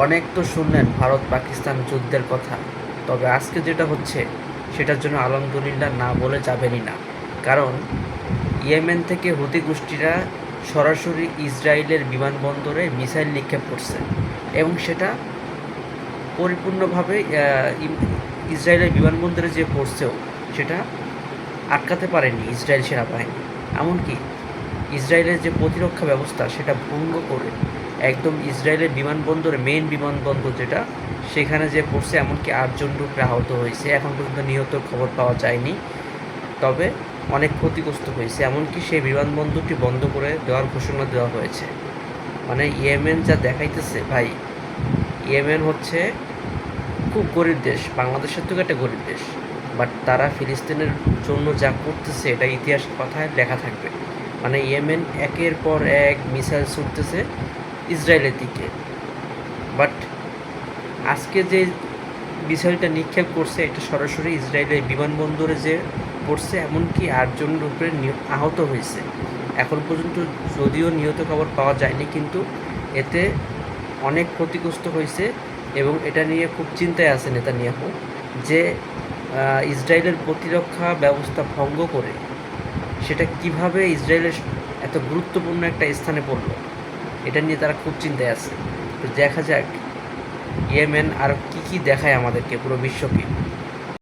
অনেক তো শুনলেন ভারত পাকিস্তান যুদ্ধের কথা, তবে আজকে যেটা হচ্ছে সেটার জন্য আলহামদুলিল্লাহ না বলে যাবেনই না। কারণ ইয়েমেন থেকে হুতি গোষ্ঠীরা সরাসরি ইসরায়েলের বিমানবন্দরে মিসাইল নিক্ষেপ করছে এবং সেটা পরিপূর্ণভাবে ইসরায়েলের বিমানবন্দরে যে পড়ছেও সেটা আটকাতে পারেনি ইসরায়েল সেনাবাহিনী। এমনকি ইসরায়েলের যে প্রতিরক্ষা ব্যবস্থা সেটা ভঙ্গ করে একদম ইসরায়েলের বিমানবন্দরে মেইন বিমানবন্দর যেটা, সেখানে যে পড়ছে, এমনকি আটজন লোক আহত হয়েছে। এখন পর্যন্ত নিহত খবর পাওয়া যায়নি। তবে অনেক ক্ষতিগ্রস্ত হয়েছে। এমনকি সেই বিমানবন্দরটি বন্ধ করে দেওয়ার ঘোষণা দেওয়া হয়েছে। মানে ইয়েমেন যা দেখাইতেছে, ভাই, ইয়েমেন হচ্ছে খুব গরিব দেশ। বাংলাদেশের থেকে একটা গরিব দেশ। বাট তারা ফিলিস্তিনের জন্য যা করতেছে, এটা ইতিহাসের কথায় লেখা থাকবে। মানে ইয়েমেন একের পর এক মিসাইল ছুটতেছে। ইসরায়েলের দিকে। বাট আজকে যে মিসাইলটা নিক্ষেপ করছে, এটা সরাসরি ইসরায়েলের বিমানবন্দরে যে পড়ছে, এমনকি আটজন উপরে আহত হয়েছে। এখন পর্যন্ত যদিও নিহত খবর পাওয়া যায়নি, কিন্তু এতে অনেক ক্ষতিগ্রস্ত হয়েছে এবং এটা নিয়ে খুব চিন্তায় আছে নেতানিয়াহু যে ইসরায়েলের প্রতিরক্ষা ব্যবস্থা ভঙ্গ করে সেটা কীভাবে ইসরায়েলের এত গুরুত্বপূর্ণ একটা স্থানে পড়ল। এটা নিয়ে তারা খুব চিন্তায় আছে। তো দেখা যাক, ইয়েমেন আর কি কি দেখায় আমাদেরকে পুরো বিশ্বকে।